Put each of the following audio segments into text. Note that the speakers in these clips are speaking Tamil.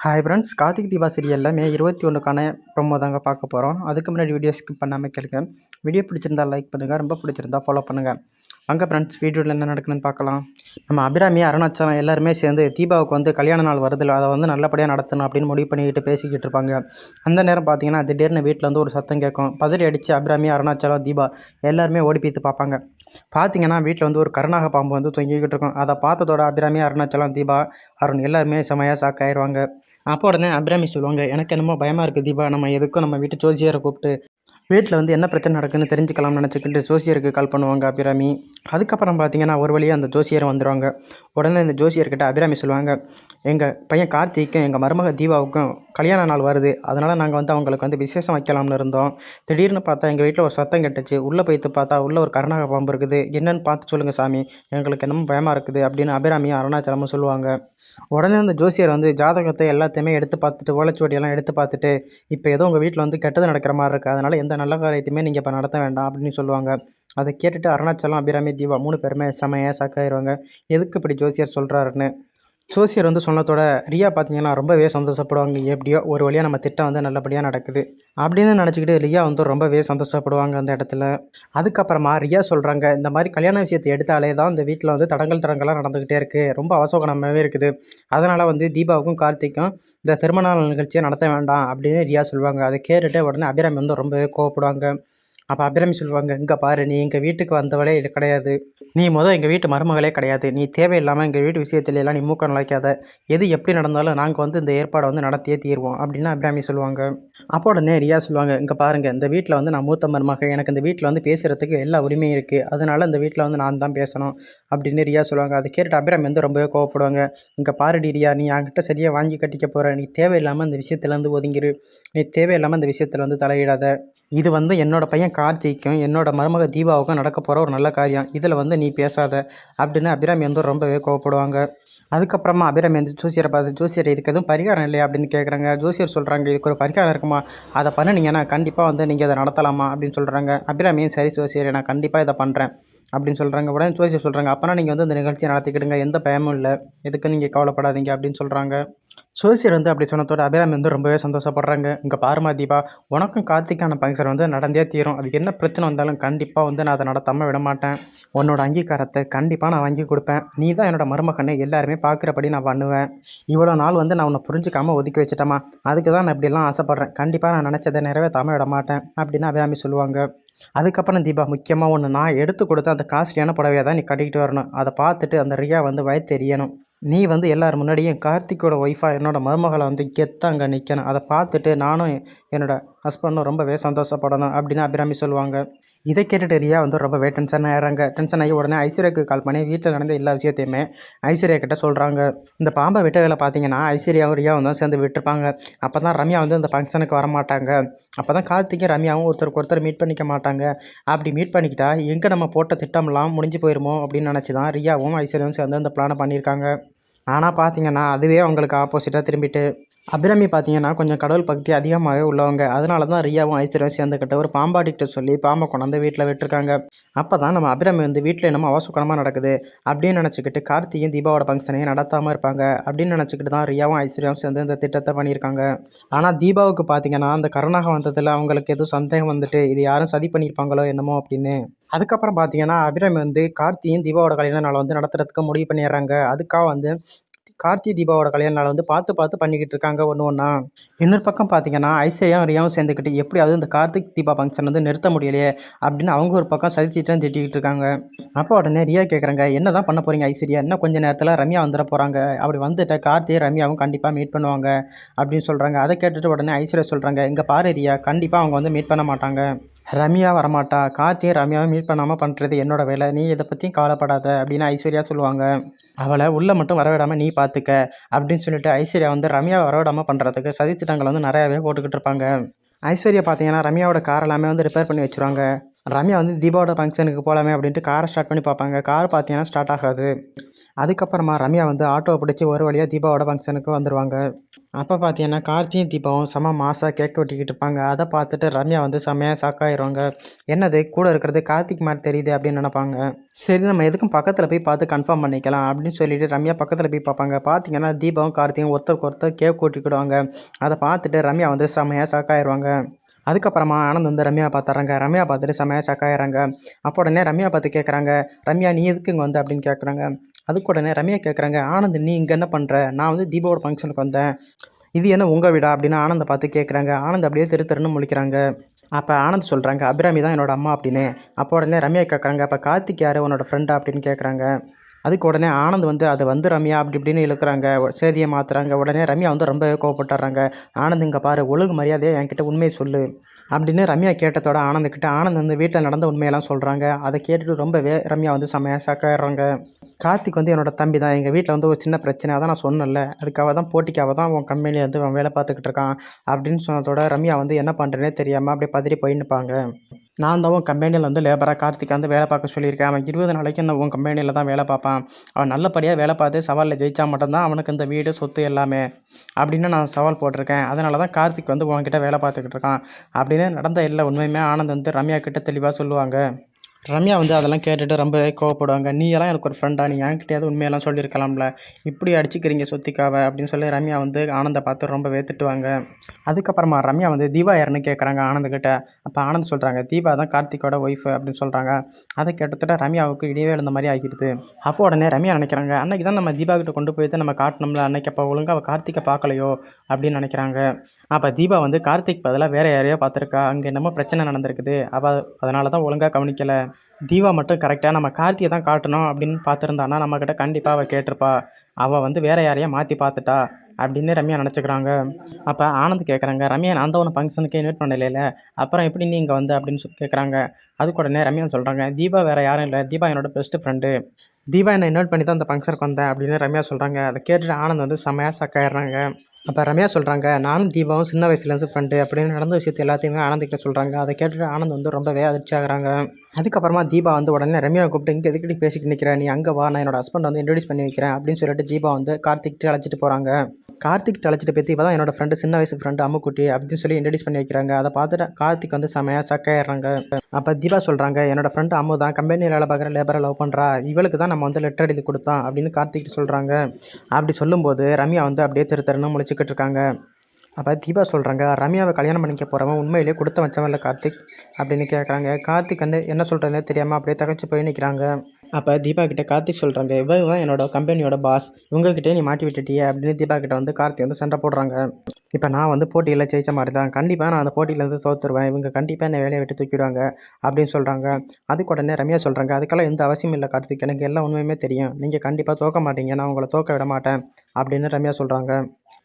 ஹாய் ஃப்ரெண்ட்ஸ் கார்த்திக் தீபா சீரியலில் மே இருபத்தி ஒன்றுக்கான ப்ரொமோ தாங்க பார்க்க போகிறோம் அதுக்கு முன்னாடி வீடியோ ஸ்கிப் பண்ணாமல் கேளுங்க. வீடியோ பிடிச்சிருந்தா லைக் பண்ணுங்கள் ரொம்ப பிடிச்சிருந்தா ஃபாலோ பண்ணுங்கள் அங்கே ஃப்ரெண்ட்ஸ் வீடியோவில் என்ன நடக்குதுன்னு பார்க்கலாம். நம்ம அபிராமி அருணாச்சலம் எல்லாருமே சேர்ந்து தீபாவுக்கு வந்து கல்யாண நாள் வருதில்லை அதை வந்து நல்லபடியாக நடத்தணும் அப்படின்னு முடிவு பண்ணிக்கிட்டு பேசிக்கிட்டு இருப்பாங்க. அந்த நேரம் பார்த்தீங்கன்னா திடீர்னு வீட்டில் வந்து ஒரு சத்தம் கேட்கும். பதறி அடித்து அபிராமி அருணாச்சலம் தீபா எல்லாருமே ஓடி பார்ப்பாங்க. பார்த்தீங்கன்னா வீட்டில் வந்து ஒரு கருணாக பாம்பு வந்து தொங்கிக்கிட்டு இருக்கும். அதை பார்த்ததோட அபிராமி அருணாச்சலம் தீபா அருண் எல்லாருமே செமையாக ஷாக் அப்போ உடனே அபிராமி சொல்லுவாங்க எனக்கு என்னமோ பயமாக இருக்குது தீபா. நம்ம எதுக்கும் நம்ம வீட்டு ஜோசியரை கூப்பிட்டு வீட்டில் வந்து என்ன பிரச்சனை நடக்குதுன்னு தெரிஞ்சுக்கலாம்னு நினச்சிக்கிட்டு ஜோசியருக்கு கால் பண்ணுவாங்க அபிராமி. அதுக்கப்புறம் பார்த்தீங்கன்னா ஒரு வழியாக அந்த ஜோசியர் வந்துடுவாங்க உடனே இந்த ஜோசியர்கிட்ட அபிராமி சொல்லுவாங்க எங்கள் பையன் கார்த்திக்கும் எங்கள் மருமக தீபாவுக்கும் கல்யாண நாள் வருது. அதனால் நாங்கள் வந்து அவங்களுக்கு வந்து விசேஷம் வைக்கலாம்னு இருந்தோம். திடீர்னு பார்த்தா எங்கள் வீட்டில் ஒரு சத்தம் கெட்டுச்சு. உள்ளே போய்த்து பார்த்தா உள்ளே ஒரு கருணாக பாம்பு இருக்குது. என்னன்னு பார்த்து சொல்லுங்கள் சாமி. எங்களுக்கு என்னமோ பயமாக இருக்குது அப்படின்னு அபிராமியும் அருணாச்சலமும் சொல்லுவாங்க. உடனே அந்த ஜோசியர் வந்து ஜாதகத்தை எல்லாத்தையுமே எடுத்து பார்த்துட்டு ஓலைச்சுவடியெல்லாம் எடுத்து பார்த்துட்டு இப்போ ஏதோ உங்கள் வீட்டில் வந்து கெட்டது நடக்கிற மாதிரி இருக்குது அதனால் எந்த நல்ல காரியத்தையுமே நீங்கள் இப்போ நடத்த வேண்டாம் அப்படின்னு சொல்லுவாங்க. அதை கேட்டுட்டு அருணாச்சலம் அபிராமி தீபா மூணு பேருமே செமையாக சாக்காயிருவாங்க. எதுக்கு இப்படி ஜோசியர் சொல்கிறாருன்னு சோசியர் வந்து சொன்னதோட ரியா பார்த்தீங்கன்னா ரொம்பவே சந்தோஷப்படுவாங்க. எப்படியோ ஒரு வழியாக நம்ம திட்டம் வந்து நல்லபடியாக நடக்குது. அப்படின்னு நினச்சிக்கிட்டு ரியா வந்து ரொம்பவே சந்தோஷப்படுவாங்க அந்த இடத்துல. அதுக்கப்புறமா ரியா சொல்கிறாங்க இந்த மாதிரி கல்யாண விஷயத்தை எடுத்தாலே தான் இந்த வீட்டில் வந்து தடங்கல் தடங்கள்லாம் நடந்துக்கிட்டே இருக்குது ரொம்ப அவசோகனமாகவே இருக்குது. அதனால் வந்து தீபாவுக்கும் கார்த்திக்கும் இந்த திருமண நிகழ்ச்சியை நடத்த வேண்டாம். அப்படின்னு ரியா சொல்லுவாங்க அதை கேட்டுட்டு உடனே அபிராமி வந்து ரொம்பவே கோவப்படுவாங்க. அப்போ அபிராமி சொல்லுவாங்க இங்கே பாரு நீ எங்கள் வீட்டுக்கு வந்தவளே இது கிடையாது. நீ முதல் எங்கள் வீட்டு மருமகளே கிடையாது. நீ தேவையில்லாமல் எங்கள் வீட்டு விஷயத்துல எல்லாம் நீ மூக்க நுழைக்காத. எது எப்படி நடந்தாலும் நாங்கள் வந்து இந்த ஏற்பாடை வந்து நடத்தியே தீர்வோம் அப்படின்னு அபிராமி சொல்லுவாங்க. அப்போ உடனே ரியா சொல்லுவாங்க இங்கே பாருங்கள் இந்த வீட்டில் வந்து நான் மூத்த மருமக. எனக்கு இந்த வீட்டில் வந்து பேசுகிறதுக்கு எல்லா உரிமையும் இருக்குது அதனால இந்த வீட்டில் வந்து நான் தான் பேசணும் அப்படின்னு ரியா சொல்லுவாங்க. அதை கேட்டுட்டு அபிராமி வந்து ரொம்பவே கோவப்படுவாங்க. இங்கே பாருடி ரியா நீ என்கிட்ட சரியாக வாங்கி கட்டிக்க போகிற நீ தேவையில்லாமல் இந்த விஷயத்துலேருந்து ஒதுங்கிரு. நீ தேவையில்லாமல் இந்த விஷயத்தில் வந்து தலையிடாத. இது வந்து என்னோடய பையன் கார்த்திக்கும் என்னோடய மருமக தீபாவுக்கும் நடக்க போகிற ஒரு நல்ல காரியம். இதில் வந்து நீ பேசாத அப்படின்னு அபிராமி வந்து ரொம்பவே கோவப்படுவாங்க. அதுக்கப்புறமா அபிராமி வந்து ஜோசியரை பார்த்து ஜோசியர் இதுக்கு எதுவும் பரிகாரம் இல்லையா? அப்படின்னு கேட்குறாங்க ஜோசியர் சொல்கிறாங்க இதுக்கு ஒரு பரிகாரம் இருக்குமா? அதை பண்ணினீங்கன்னா கண்டிப்பாக வந்து நீங்கள் அதை நடத்தலாமா? அப்படின்னு சொல்கிறாங்க அபிராமியும் சரி ஜோசியர் நான் கண்டிப்பாக இதை பண்ணுறேன் அப்படின்னு சொல்கிறாங்க உடனே ஜோசியர் சொல்கிறாங்க அப்போனா நீங்கள் வந்து இந்த நிகழ்ச்சியை நடத்திக்கிடுங்க எந்த பயமும் இல்லை எதுக்கு நீங்கள் கவலைப்படாதீங்க அப்படின்னு சொல்கிறாங்க ஜோசியர் வந்து அப்படி சொன்னதோட அபிராமி வந்து ரொம்பவே சந்தோஷப்படுறாங்க. இங்கே பாருமா தீபா உனக்கும் கார்த்திக்கான ஃபங்க்ஷன் வந்து நடந்தே தீரும். அதுக்கு என்ன பிரச்சனை வந்தாலும் கண்டிப்பாக வந்து நான் அதை நடத்தாமல் விட மாட்டேன். உன்னோட அங்கீகாரத்தை கண்டிப்பாக நான் வாங்கி கொடுப்பேன். நீ தான் என்னோட மருமகனை எல்லாருமே பார்க்குறபடி நான் பண்ணுவேன். இவ்வளோ நாள் வந்து நான் உன்னை புரிஞ்சுக்காமல் ஒதுக்கி வச்சிட்டேமா அதுக்கு தான் நான் இப்படிலாம் ஆசைப்பட்றேன். கண்டிப்பாக நான் நினச்சதை நிறைவேற்றாமல் விட மாட்டேன் அப்படின்னு அபிராமி சொல்லுவாங்க. அதுக்கப்புறம் தீபா முக்கியமாக ஒன்று நான் எடுத்து கொடுத்த அந்த காஸ்ட்லியான புடவையை தான் நீ கட்டிக்கிட்டு வரணும். அதை பார்த்துட்டு அந்த ரியா வந்து வயத்தெரியணும் நீ வந்து எல்லார் முன்னாடியும் கார்த்திக்கோட ஒய்ஃபாக என்னோடய மருமகளை வந்து கெத்தாக அங்கே நிற்கணும் அதை பார்த்துட்டு நானும் என்னோட ஹஸ்பண்டும் ரொம்பவே சந்தோஷப்படணும் அப்படின்னு அபிராமி சொல்லுவாங்க. இதை கேட்டுட்டு ரியா வந்து ரொம்பவே டென்ஷன் ஆகிறாங்க டென்ஷன் ஆகி உடனே ஐஸ்வர்யாவுக்கு கால் பண்ணி வீட்டில் நடந்த எல்லா விஷயத்தையுமே ஐஸ்வர்யா கிட்ட சொல்கிறாங்க இந்த பாம்பை விட்டதில் பார்த்தீங்கன்னா ஐஸ்வர்யாவும் ரியாவும் தான் சேர்ந்து விட்டுருப்பாங்க. அப்போ தான் ரம்யா வந்து அந்த ஃபங்க்ஷனுக்கு வரமாட்டாங்க. அப்போ தான் கார்த்திக்கும் ரம்யாவும் ஒருத்தருக்கு ஒருத்தர் மீட் பண்ணிக்க மாட்டாங்க. அப்படி மீட் பண்ணிக்கிட்டா எங்கே நம்ம போட்ட திட்டம்லாம் முடிஞ்சு போயிருமோ அப்படின்னு நினச்சி தான் ரியாவும் ஐஸ்வர்யாவும் சேர்ந்து அந்த பிளானை பண்ணியிருக்காங்க. ஆனால் பார்த்தீங்கன்னா அதுவே அவங்களுக்கு ஆப்போசிட்டாக திரும்பிட்டு அபிராமி பார்த்தீங்கன்னா கொஞ்சம் கடவுள் பக்தி அதிகமாகவே உள்ளவங்க. அதனால தான் ரியாவும் ஐஸ்வர்யாவும் சேர்ந்துக்கிட்ட ஒரு பாம்பாடிக்கிட்ட சொல்லி பாம்பை கொண்டாந்து வீட்டில் விட்டுருக்காங்க. அப்போ தான் நம்ம அபிராமி வந்து வீட்டில் என்னமோ அவசரமாக நடக்குது அப்படின்னு நினச்சிக்கிட்டு கார்த்தியும் தீபாவோட ஃபங்க்ஷனையும் நடத்தாமல் இருப்பாங்க அப்படின்னு நினச்சிக்கிட்டு தான் ரியாவும் ஐஸ்வர்யாவும் சேர்ந்து இந்த திட்டத்தை பண்ணியிருக்காங்க. ஆனால் தீபாவுக்கு பார்த்தீங்கன்னா அந்த கருணாக வந்ததில் அவங்களுக்கு எதுவும் சந்தேகம் வந்துட்டு இது யாரும் சதி பண்ணியிருப்பாங்களோ என்னமோ அப்படின்னு. அதுக்கப்புறம் பார்த்தீங்கன்னா அபிராமி வந்து கார்த்தியும் தீபாவோட கல்யாண நாளை வந்து நடத்துறதுக்கு முடிவு பண்ணிடுறாங்க. அதுக்காக வந்து கார்த்தி தீபாவோட கல்யாண நாள் வந்து பார்த்து பார்த்து பண்ணிக்கிட்டு இருக்காங்க ஒன்று ஒன்றா இன்னொரு பக்கம் பார்த்தீங்கன்னா ஐஸ்வர்யாவும் ரியாவும் சேர்ந்துக்கிட்டு எப்படியாவது இந்த கார்த்திக் தீபா ஃபங்க்ஷன் வந்து நிறுத்த முடியலையே அப்படின்னு அவங்க ஒரு பக்கம் சதித்திட்டம் திட்டிக்கிட்டு இருக்காங்க. அப்போ உடனே ரியா கேட்குறாங்க என்ன தான் பண்ண போகிறீங்க ஐஸ்வர்யா? இன்னும் கொஞ்சம் நேரத்தில் ரம்யா வந்துட போகிறாங்க அப்படி வந்துட்டு கார்த்தியும் ரம்யாவும் கண்டிப்பாக மீட் பண்ணுவாங்க அப்படின்னு சொல்கிறாங்க அதை கேட்டுட்டு உடனே ஐஸ்வர்யா சொல்கிறாங்க இங்கே பாரு ரியா கண்டிப்பாக அவங்க வந்து மீட் பண்ண மாட்டாங்க. ரம்யா வரமாட்டா? கார்த்தியை ரம்யாவை மீட் பண்ணாமல் பண்ணுறது என்னோட வேலை. நீ இதை பற்றியும் கவலைப்படாத அப்படின்னு ஐஸ்வர்யா சொல்லுவாங்க. அவளை உள்ளே மட்டும் வரவிடாமல் நீ பார்த்துக்க அப்படின்னு சொல்லிட்டு ஐஸ்வர்யா வந்து ரம்யா வரவிடாமல் பண்ணுறதுக்கு சதித்திட்டங்கள் வந்து நிறையாவே போட்டுக்கிட்டு இருப்பாங்க. ஐஸ்வர்யா பார்த்தீங்கன்னா ரம்யாவோட கார் எல்லாமே வந்து ரிப்பேர் பண்ணி வச்சுருவாங்க. ரம்யா வந்து தீபாவோட ஃபங்க்ஷனுக்கு போகலாமே அப்படின்ட்டு காரை ஸ்டார்ட் பண்ணி பார்ப்பாங்க. கார் பார்த்தீங்கன்னா ஸ்டார்ட் ஆகாது. அதுக்கப்புறமா ரம்யா வந்து ஆட்டோவை பிடிச்சி ஒரு வழியாக தீபாவோட ஃபங்க்ஷனுக்கு வந்துடுவாங்க அப்போ பார்த்தீங்கன்னா கார்த்தியும் தீபாவும் செம மாசாக கேக் வெட்டிக்கிட்டு இருப்பாங்க. அதை பார்த்துட்டு ரம்யா வந்து செம்மையாக ஷாக்காயிருவாங்க என்னது கூட இருக்கிறது கார்த்திக் மாதிரி தெரியுது அப்படின்னு நினைப்பாங்க. சரி நம்ம எதுக்கும் பக்கத்தில் போய் பார்த்து கன்ஃபார்ம் பண்ணிக்கலாம் அப்படின்னு சொல்லிட்டு ரம்யா பக்கத்தில் போய் பார்ப்பாங்க. பார்த்தீங்கன்னா தீபாவும் கார்த்தியும் ஒருத்தருக்கு ஒருத்தர் கேக் கூட்டிக்கிடுவாங்க. அதை பார்த்துட்டு ரம்யா வந்து செம்மையாக ஷாக்காயிருவாங்க அதுக்கப்புறமா ஆனந்த் வந்து ரம்யா பார்த்துறாங்க ரம்யா பார்த்துட்டு செமையாக சக்காயிறாங்க அப்போ உடனே ரம்யா பார்த்து கேட்குறாங்க ரம்யா நீ எதுக்கு இங்கே வந்த? அப்படின்னு கேட்குறாங்க. அதுக்கு உடனே ரம்யா கேட்குறாங்க ஆனந்த் நீ இங்கே என்ன பண்ணுற நான் வந்து தீபாவோட ஃபங்க்ஷனுக்கு வந்தேன். இது என்ன உங்கள் வீடா? அப்படின்னு ஆனந்தை பார்த்து கேட்குறாங்க. ஆனந்த் அப்படியே திரு திருன்னு முழிக்கிறாங்க. அப்போ ஆனந்த் சொல்கிறாங்க அபிராமி தான் என்னோட அம்மா அப்படின்னு. அப்போ உடனே ரம்யா கேட்குறாங்க அப்போ கார்த்திக் யார்? உன்னோட ஃப்ரெண்டா அப்படின்னு கேட்குறாங்க. அதுக்கு உடனே ஆனந்த் வந்து அது வந்து ரம்யா அப்படி இப்படின்னு இழுக்கிறாங்க. செய்தியை மாற்றுறாங்க உடனே ரம்யா வந்து ரொம்ப கோவப்பட்டுறாங்க. ஆனந்த் இங்கே பாரு ஒழுங்கு மரியாதையை என்கிட்ட உண்மையை சொல்லு அப்படின்னு ரம்யா கேட்டதோட ஆனந்துக்கிட்ட ஆனந்த் வந்து வீட்டில் நடந்த உண்மையெல்லாம் சொல்கிறாங்க அதை கேட்டுட்டு ரொம்பவே ரம்யா வந்து செம்மையாக ஷாக்காயிடுறாங்க கார்த்திக் வந்து என்னோட தம்பி தான். எங்கள் வீட்டில் வந்து ஒரு சின்ன பிரச்சனை. அதான் நான் சொன்னேன்ல. அதுக்காக தான் போட்டிக்காக தான் உன் கம்பெனியில் வந்து அவன் வேலை பார்த்துக்கிட்டு இருக்கான் அப்படின்னு சொன்னதோட ரம்யா வந்து என்ன பண்ணுறேனே தெரியாமல் அப்படியே பதறி போயின்னுப்பாங்க நான் தான் உன் கம்பெனியில் வந்து லேபராக கார்த்திக் வந்து வேலை பார்க்க சொல்லியிருக்கேன். அவன் இருபது நாளைக்கு நான் உன் கம்பெனியில் தான் வேலை பார்ப்பான். அவன் நல்லபடியாக வேலை பார்த்து சவாலில் ஜெயிச்சா மட்டும்தான் அவனுக்கு இந்த வீடு சொத்து எல்லாமே அப்படின்னு நான் சவால் போட்டிருக்கேன். அதனால தான் கார்த்திக் வந்து உன்கிட்ட வேலை பார்த்துக்கிட்டு இருக்கான் அப்படின்னு நடந்த எல்லா உண்மையுமே ஆனந்த் வந்து ரம்யா கிட்ட தெளிவாக சொல்லுவாங்க. ரம்யா வந்து அதெல்லாம் கேட்டுட்டு ரொம்பவே கோவப்படுவாங்க. நீ எல்லாம் எனக்கு ஒரு ஃப்ரெண்டா நீ என்கிட்டயாவது உண்மையெல்லாம் சொல்லியிருக்கலாம்ல. இப்படி அடிச்சுக்கிறீங்க சொத்திக்காவை அப்படின்னு சொல்லி ரம்யா வந்து ஆனந்தை பார்த்து ரொம்ப வேத்துட்டுவாங்க அதுக்கப்புறமா ரம்யா வந்து தீபா யாருன்னு கேட்குறாங்க ஆனந்த்கிட்ட. அப்போ ஆனந்த் சொல்கிறாங்க தீபா தான் கார்த்திக்கோட ஒய்ஃப் அப்படின்னு சொல்கிறாங்க அதை கிட்டத்தட்ட ரம்யாவுக்கு இடையே இருந்த மாதிரி ஆகிடுது. அப்போ உடனே ரம்யா நினைக்கிறாங்க அன்னைக்கு தான் நம்ம தீபா கிட்ட கொண்டு போய் தான் நம்ம காட்டணும்ல. அன்னைக்கு அப்போ ஒழுங்காக அவள் கார்த்திகை பார்க்கலையோ? அப்படின்னு நினைக்கிறாங்க. அப்போ தீபா வந்து கார்த்திக் பதிலாக வேறு யாரையோ பார்த்துருக்கா. அங்கே என்னமோ பிரச்சனை நடந்திருக்குது. அவள் அதனால தான் ஒழுங்காக கவனிக்கலை. தீபா மட்டும் கரெக்டாக நம்ம கார்த்தியை தான் காட்டணும் அப்படின்னு பார்த்துருந்தானா நம்மக்கிட்ட கண்டிப்பாக அவள் கேட்டிருப்பா. அவள் வந்து வேறு யாரையா மாற்றி பார்த்துட்டா அப்படின்னு ரம்யா நினச்சிக்கிறாங்க. அப்போ ஆனந்த் கேட்குறாங்க ரம்யா நான் தான் ஒன்று ஃபங்க்ஷனுக்கு இன்வைட் பண்ணலையில அப்புறம் எப்படி நீ இங்கே வந்து? அப்படின்னு சொல்லி கேட்குறாங்க அதுக்கு உடனே ரம்யா சொல்கிறாங்க தீபா வேறு யாரும் இல்லை. தீபா என்னோட பெஸ்ட்டு ஃப்ரெண்டு தீபா என்னை இன்வைட் பண்ணி தான் அந்த ஃபங்க்ஷனுக்கு வந்தேன். அப்படின்னு ரம்யா சொல்கிறாங்க அதை கேட்டுட்டு ஆனந்த் வந்து செம்மையாக சக்காயிடுறாங்க அப்போ ரம்யா சொல்கிறாங்க நானும் தீபாவும் சின்ன வயசுலேருந்து ஃப்ரெண்டு அப்படின்னு நடந்த விஷயத்தை எல்லாத்தையுமே ஆனந்திக்கிட்ட சொல்கிறாங்க அதை கேட்டுட்டு ஆனந்த் வந்து ரொம்பவே அதிர்ச்சி ஆகிறாங்க அதுக்கப்புறமா தீபா வந்து உடனே ரம்யாவை கூப்பிட்டு இங்கே எதுக்கடி பேசிக்கிட்டு நிற்கிறேன் நீ அங்கே வா நான் என்னோட ஹஸ்பண்ட் வந்து இன்ட்ரடியூஸ் பண்ணி வைக்கிறேன் அப்படின்னு சொல்லிட்டு தீபா வந்து கார்த்திக்கிட்ட அழைச்சிட்டு போகிறாங்க கார்த்திக் அழைச்சிட்டு போய் தீபா தான் என்னோட ஃப்ரெண்டு சின்ன வயசு ஃப்ரெண்டு அம்முக்குட்டி அப்படின்னு சொல்லி இன்ட்ரடியூஸ் பண்ணி வைக்கிறாங்க. அதை பார்த்துட்டு கார்த்திக் வந்து செமையாக சக்கையிடுறாங்க அப்போ தீபா சொல்கிறாங்க என்னோட ஃப்ரெண்டு அம்மு தான் கம்பெனியில் வேலை பார்க்குற லேபரை லவ் பண்ணுறா இவளுக்கு தான் நம்ம வந்து லெட்டர் எழுதி கொடுத்தோம் அப்படின்னு கார்த்திக் சொல்கிறாங்க அப்படி சொல்லும்போது ரம்யா வந்து அப்படியே திரு திருன்னு முழிச்சிக்கிட்டு இருக்காங்க. அப்போ தீபா சொல்கிறாங்க ரம்யாவை கல்யாணம் பண்ணிக்க போகிறவன் உண்மையிலேயே கொடுத்த வச்சவன் இல்லை கார்த்திக்? அப்படின்னு கேட்குறாங்க கார்த்திக் வந்து என்ன சொல்கிறதுனே தெரியாமல் அப்படியே தகச்சு போய் நிற்கிறாங்க அப்போ தீபா கிட்ட கார்த்திக் சொல்கிறாங்க இவன் தான் என்னோட கம்பெனியோட பாஸ் இவங்ககிட்டே நீ மாட்டி விட்டுட்டியே அப்படின்னு தீபா கிட்ட வந்து கார்த்திக் வந்து சண்டை போடுறாங்க. இப்போ நான் வந்து போட்டியில் ஜெயிச்ச மாதிரி தான் கண்டிப்பாக நான் அந்த போட்டியிலேருந்து தோற்றுருவேன் இவங்க கண்டிப்பாக என்னை வேலையை விட்டு தூக்கிடுவாங்க அப்படின்னு சொல்கிறாங்க அதுக்கு உடனே ரம்யா சொல்கிறாங்க அதுக்கெல்லாம் எந்த அவசியம் இல்லை கார்த்திக். எனக்கு எல்லா உண்மையுமே தெரியும். நீங்கள் கண்டிப்பாக தோக்க மாட்டீங்க. நான் உங்களை தோக்க விட மாட்டேன் அப்படின்னு ரம்யா சொல்கிறாங்க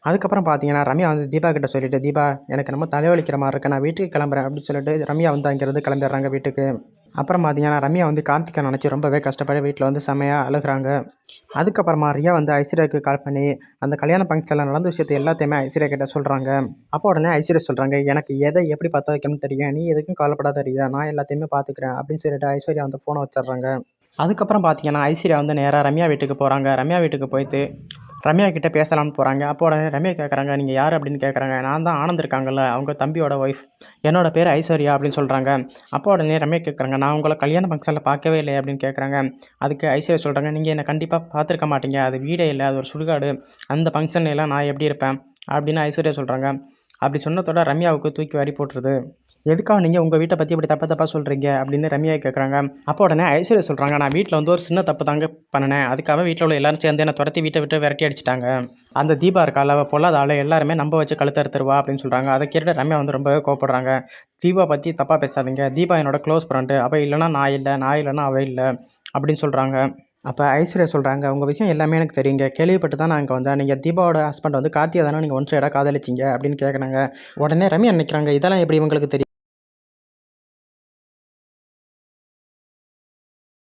அதுக்கப்புறம் பார்த்தீங்கன்னா ரம்யா வந்து தீபா கிட்ட சொல்லிட்டு தீபா எனக்கு நம்ம தலைவலிக்கிற மாதிரி இருக்கு. நான் வீட்டுக்கு கிளம்புறேன். அப்படின்னு சொல்லிட்டு ரம்யா வந்து அங்கேருந்து கிளம்பிடுறாங்க வீட்டுக்கு. அப்புறம் பார்த்தீங்கன்னா ரம்யா வந்து கார்த்திகை நினச்சி ரொம்பவே கஷ்டப்பட்டு வீட்டில் வந்து செம்மையாக அழுகுறாங்க. அதுக்கப்புறமா ரியா வந்து ஐஸ்வர்யாவுக்கு கால் பண்ணி அந்த கல்யாண ஃபங்க்ஷனில் நடந்த விஷயத்தை எல்லாத்தையுமே ஐஸ்வர்யா கிட்ட சொல்கிறாங்க அப்போ உடனே ஐஸ்வர்யா சொல்கிறாங்க எனக்கு எதை எப்படி பார்த்து வைக்கணும்னு தெரியும்? நீ எதுக்கும் கவலைப்படாத ரியா. நான் எல்லாத்தையுமே பார்த்துக்கிறேன். அப்படின்னு சொல்லிட்டு ஐஸ்வர்யா வந்து ஃபோனை வச்சிடுறாங்க. அதுக்கப்புறம் பார்த்தீங்கன்னா ஐஸ்வர்யா வந்து நேராக ரம்யா வீட்டுக்கு போகிறாங்க ரம்யா வீட்டுக்கு போயிட்டு ரம்யா கிட்டே பேசலாம்னு போகிறாங்க அப்போ உடனே ரம்யா கேட்குறாங்க நீங்கள் யார்? அப்படின்னு கேட்குறாங்க நான் தான் ஆனந்த் இருக்காங்கல்ல அவங்க தம்பியோட ஒய்ஃப் என்னோட பேர் ஐஸ்வர்யா அப்படின்னு சொல்கிறாங்க அப்போ உடனே ரம்யா கேட்குறாங்க நான் உங்களை கல்யாண ஃபங்க்ஷனில் பார்க்கவே இல்லை அப்படின்னு கேட்குறாங்க அதுக்கு ஐஸ்வர்யா சொல்கிறாங்க நீங்கள் என்னை கண்டிப்பாக பார்த்துருக்க மாட்டீங்க. அது வீடே இல்லை அது ஒரு சுடுகாடு. அந்த ஃபங்க்ஷன்லாம் எல்லாம் நான் எப்படி இருப்பேன்? அப்படின்னு ஐஸ்வர்யா சொல்கிறாங்க அப்படி சொன்னதோட ரம்யாவுக்கு தூக்கி வாரி போட்டுருது. எதுக்காக நீங்கள் உங்கள் வீட்டை பற்றி இப்படி தப்பாக தப்பாக சொல்கிறீங்க அப்படின்னு ரம்யா கேட்குறாங்க அப்போ உடனே ஐஸ்வர்யா சொல்கிறாங்க நான் வீட்டில் வந்து ஒரு சின்ன தப்பு தாங்க பண்ணினேன். அதுக்காக வீட்டில் உள்ள எல்லாரும் சேர்ந்து என்னை துரத்தி வீட்டை விட்டு விரட்டி அடிச்சிட்டாங்க. அந்த தீபா இருக்கால அவள் பொல்லாத ஆள் எல்லாருமே நம்ப வச்சு கழுத்தறுத்துருவா அப்படின்னு சொல்கிறாங்க அதை கேட்டு ரம்யா வந்து ரொம்பவே கோவப்படுறாங்க. தீபா பற்றி தப்பாக பேசாதீங்க. தீபா என்னோட க்ளோஸ் ஃப்ரெண்டு. அவள் இல்லைனா நான் இல்லை நான் இல்லைனா அவள் இல்லை அப்படின்னு சொல்கிறாங்க அப்போ ஐஸ்வர்யா சொல்கிறாங்க உங்கள் விஷயம் எல்லாமே எனக்கு தெரியுங்க. கேள்விப்பட்டு தான் நான் இங்கே வந்தேன். நீங்கள் தீபாவோட ஹஸ்பண்ட் வந்து கார்த்தியா தானே நீங்கள் ஒன் சைடாக காதலிச்சிங்க? அப்படின்னு கேட்குறாங்க உடனே ரம்யா நினைக்கிறாங்க இதெல்லாம் எப்படி உங்களுக்கு தெரியும்?